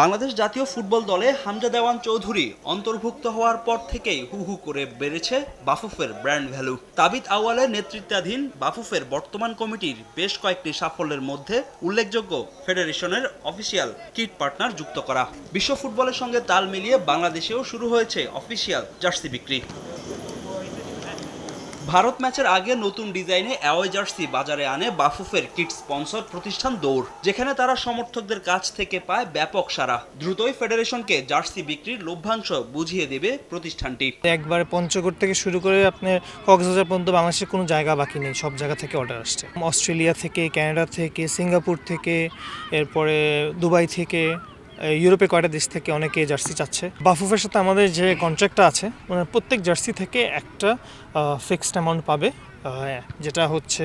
বাংলাদেশ জাতীয় ফুটবল দলে হামজা দেওয়ান চৌধুরী অন্তর্ভুক্ত হওয়ার পর থেকেই হু হু করে বেড়েছে বাফুফের ব্র্যান্ড ভ্যালু। তাবিদ আওয়ালের নেতৃত্বাধীন বাফুফের বর্তমান কমিটির বেশ কয়েকটি সাফল্যের মধ্যে উল্লেখযোগ্য ফেডারেশনের অফিসিয়াল কিট পার্টনার যুক্ত করা। বিশ্ব ফুটবলের সঙ্গে তাল মিলিয়ে বাংলাদেশেও শুরু হয়েছে অফিসিয়াল জার্সি বিক্রি। ভারত ম্যাচের আগে নতুন ডিজাইনে অ্যাওয়ে জার্সি বাজারে আনে বাফুফের কিট স্পন্সর প্রতিষ্ঠান দৌড়, যেখানে তারা সমর্থকদের কাছ থেকে পায় ব্যাপক সারা দ্রুতই ফেডারেশনকে জার্সি বিক্রির লভ্যাংশ বুঝিয়ে দেবে প্রতিষ্ঠানটি। একবারে পঞ্চগড় থেকে শুরু করে আপনার কক্সবাজার পর্যন্ত বাংলাদেশের কোনো জায়গা বাকি নেই, সব জায়গা থেকে অর্ডার আসছে। অস্ট্রেলিয়া থেকে কানাডা থেকে, সিঙ্গাপুর থেকে, এরপরে দুবাই থেকে ইউরোপে কয়টা দেশ থেকে অনেকে জার্সি চাচ্ছে? বাফুফের সাথে আমাদের যে কন্ট্রাক্টটা আছে ওনার প্রত্যেক জার্সি থেকে একটা ফিক্সড অ্যামাউন্ট পাবে যেটা হচ্ছে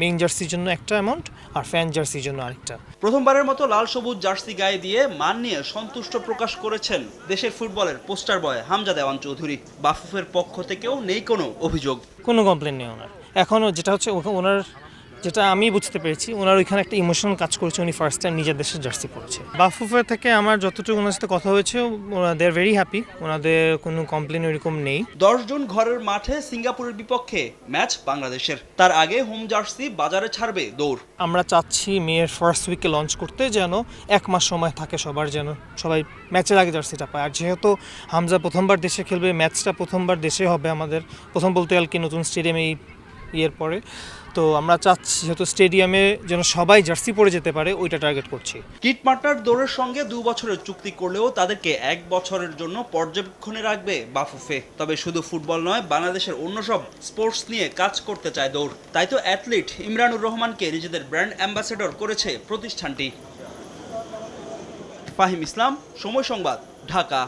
মেইন জার্সির জন্য একটা অ্যামাউন্ট আর ফ্যান জার্সির জন্য আরেকটা। প্রথমবারের মতো লাল সবুজ জার্সি গায়ে দিয়ে মান নিয়ে সন্তুষ্ট প্রকাশ করেছেন দেশের ফুটবলের পোস্টার বয় হামজা দেওয়ান চৌধুরী। বাফুফের পক্ষ থেকেও নেই কোনো অভিযোগ। কোনো কমপ্লেন নেই ওনার। এখনও যেটা হচ্ছে ওনার যেটা আমি বুঝতে পেরেছি ওনার ওইখানে একটা ইমোশনাল কাজ করেছে উনি ফার্স্ট টাইম নিজের দেশের জার্সি পরেছে বাফুফের থেকে আমার যতটুকু ওনার সাথে কথা হয়েছে ওরা দে আর ভেরি হ্যাপি ওনাদের কোনো কমপ্লেন ওইরকম নেই। দশ জুন ঘরের মাঠে সিঙ্গাপুরের বিপক্ষে ম্যাচ বাংলাদেশের। তার আগে হোম জার্সি বাজারে ছাড়বে দৌড়। আমরা চাচ্ছি মেয়ের ফার্স্ট উইকে লঞ্চ করতে যেন এক মাস সময় থাকে সবার যেন সবাই ম্যাচের আগে জার্সিটা পায়। আর যেহেতু হামজা প্রথমবার দেশে খেলবে ম্যাচটা প্রথমবার দেশে হবে আমাদের প্রথম বলতে গেলে কি নতুন স্টেডিয়ামে এই ইয়ের পরে। তো আমরা চাচ্ছি যেহেতু স্টেডিয়ামে যেন সবাই জার্সি পরে যেতে পারে, ওইটা টার্গেট করছি। কিট পার্টনার দৌড়ের সঙ্গে দু বছরের চুক্তি করলেও তাদেরকে এক বছরের জন্য পর্যবেক্ষণে রাখবে বাফুফে। তবে শুধু ফুটবল নয়, বাংলাদেশের অন্য সব স্পোর্টস নিয়ে কাজ করতে চায় দৌড়। তাই তো অ্যাথলিট ইমরানুর রহমানকে নিজেদের ব্র্যান্ড অ্যাম্বাসেডর করেছে প্রতিষ্ঠানটি। ফাহিম ইসলাম, সময় সংবাদ, ঢাকা।